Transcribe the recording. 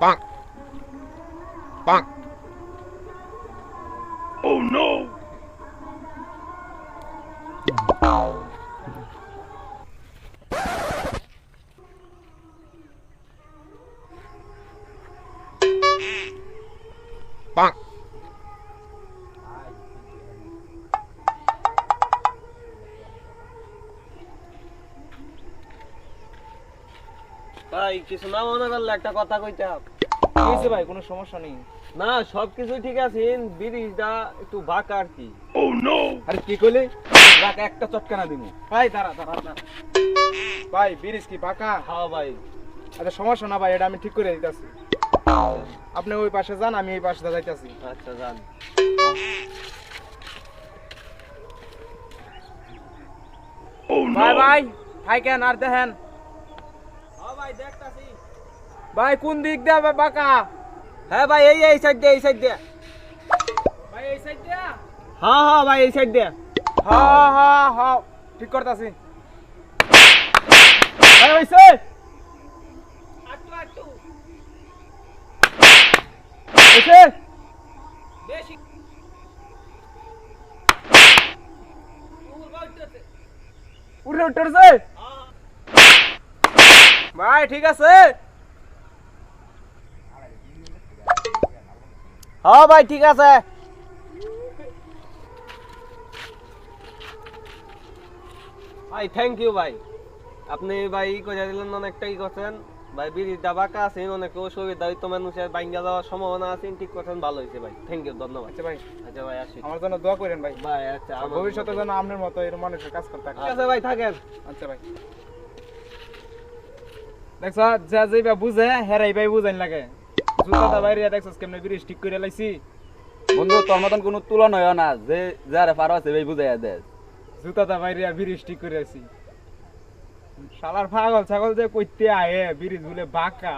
Bonk. Bonk. Oh no! Bonk. ভাই কিছু না মনে করলে একটা কথা কইতাম। কি হয়েছে ভাই কোনো সমস্যা নেই। না সবকিছু ঠিক আছে ব্রিজটা একটু বাঁকা আর কি। আরে কি কইলে? রাখ একটা চটকানা দিমু। ভাই দাঁড়া দাঁড়া দাঁড়া। ভাই ব্রিজ কি পাকা হ্যাঁ ভাই। আচ্ছা সমস্যা না ভাই এটা আমি ঠিক করে দিতেছি। আপনি ওই পাশে যান আমি এই পাশে যাইতাছি। আচ্ছা যান। ভাই ভাই ভাই কেন আর দেখেন। ভাই কোন দিক দিয়ে বাঁকা? হ্যাঁ ভাই এই এই সাইড দিয়ে এই সাইড দিয়ে। ভাই এই সাইড দিয়া? হ্যাঁ হ্যাঁ ভাই এই সাইড দিয়ে। হ্যাঁ হ্যাঁ হ্যাঁ ঠিক করতাছি। ভাই উঠে উঠছে ভাই ঠিক আছে? হ্যাঁ ভাই ঠিক আছে। ভাই থ্যাংক ইউ ভাই। আপনি ভাই কইয়া দিলেন অনেকটাই করছেন। ভাই ব্রিজটা বাঁকা আছে অনেক অসুবিধা হয়তো মানুষের বাইঙ্গা যাওয়ার সম্ভাবনা আছে ঠিক করছেন ভালো হয়েছে ভাই। থ্যাংক ইউ ধন্যবাদ। আচ্ছা ভাই আচ্ছা ভাই আসি। আমার জন্য দোয়া করেন ভাই। ভাই আচ্ছা ভবিষ্যতে যেন আপনার মতো এরকম মানুষের কাজ করতে ঠিক আছে ভাই থাকেন। আচ্ছা ভাই। দেখছ যা যেবা বুঝে হেরাই ভাই বুঝাইন লাগে। জুতাটা বাইরে দেখছস কেমনে ব্রিজ ঠিক করে লাইছি। বন্ধু তোর মতন কোনো তুলনা হয় না যে যারে পারো আছে ভাই বুঝাইয়া দে। জুতাটা বাইরে ব্রিজ ঠিক করে আছি শালার পাগল ছাগল যে কইতে আয়ে ব্রিজ বলে বাঁকা।